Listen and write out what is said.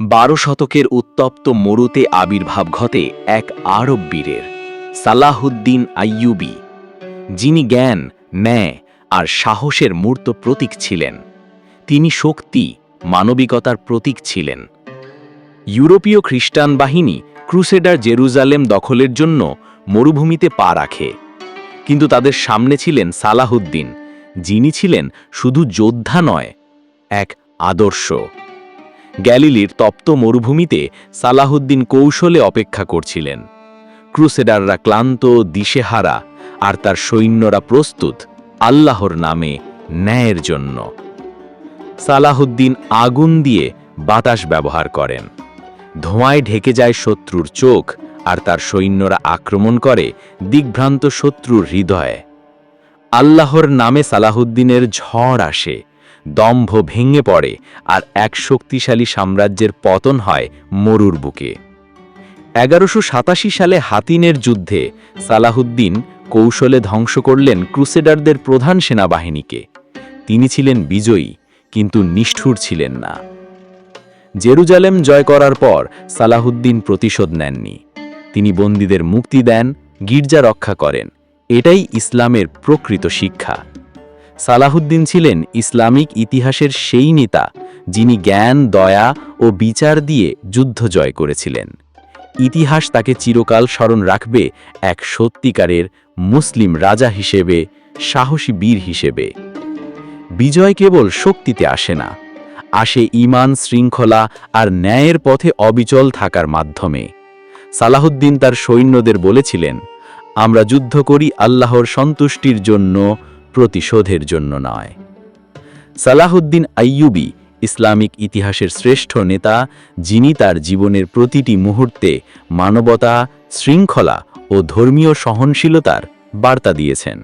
বারো শতকের উত্তপ্ত মরুতে আবির্ভাব ঘটে এক আরব বীরের, সালাহুদ্দিন আইয়ুবি। যিনি জ্ঞান, ন্যায় আর সাহসের মূর্ত প্রতীক ছিলেন। তিনি শক্তি, মানবিকতার প্রতীক ছিলেন। ইউরোপীয় খ্রিস্টান বাহিনী ক্রুসেডার জেরুজালেম দখলের জন্য মরুভূমিতে পা রাখে। কিন্তু তাদের সামনে ছিলেন সালাহুদ্দিন, যিনি ছিলেন শুধু যোদ্ধা নয়, এক আদর্শ। গ্যালিলির তপ্ত মরুভূমিতে সালাহুদ্দিন কৌশলে অপেক্ষা করছিলেন। ক্রুসেডাররা ক্লান্ত, দিশেহারা, আর তার সৈন্যরা প্রস্তুত আল্লাহর নামে ন্যায়ের জন্য। সালাহুদ্দিন আগুন দিয়ে বাতাস ব্যবহার করেন। ধোঁয়ায় ঢেকে যায় শত্রুর চোখ, আর তার সৈন্যরা আক্রমণ করে দিগ্ভ্রান্ত শত্রুর হৃদয়ে। আল্লাহর নামে সালাহুদ্দিনের ঝড় আসে। দম্ভ ভেঙে পড়ে আর এক শক্তিশালী সাম্রাজ্যের পতন হয় মরুর বুকে। এগারোশো সালে হাতিনের যুদ্ধে সালাহুদ্দিন কৌশলে ধ্বংস করলেন ক্রুসেডারদের প্রধান সেনাবাহিনীকে। তিনি ছিলেন বিজয়ী, কিন্তু নিষ্ঠুর ছিলেন না। জেরুজালেম জয় করার পর সালাহুদ্দিন প্রতিশোধ নেননি। তিনি বন্দীদের মুক্তি দেন, গির্জা রক্ষা করেন। এটাই ইসলামের প্রকৃত শিক্ষা। সালাহুদ্দিন ছিলেন ইসলামিক ইতিহাসের সেই নেতা, যিনি জ্ঞান, দয়া ও বিচার দিয়ে যুদ্ধ জয় করেছিলেন। ইতিহাস তাকে চিরকাল স্মরণ রাখবে এক সত্যিকারের মুসলিম রাজা হিসেবে, সাহসী বীর হিসেবে। বিজয় কেবল শক্তিতে আসে না, আসে ঈমান শৃঙ্খলা আর ন্যায়ের পথে অবিচল থাকার মাধ্যমে। সালাহুদ্দিন তার সৈন্যদের বলেছিলেন, আমরা যুদ্ধ করি আল্লাহর সন্তুষ্টির জন্য প্রতিশোধের জন্য নয়। সালাহুদ্দিন আইয়ুবি ইসলামিক ইতিহাসের শ্রেষ্ঠ নেতা, যিনি তার জীবনের প্রতিটি মুহূর্তে মানবতা, শৃঙ্খলা ও ধর্মীয় সহনশীলতার বার্তা দিয়েছেন।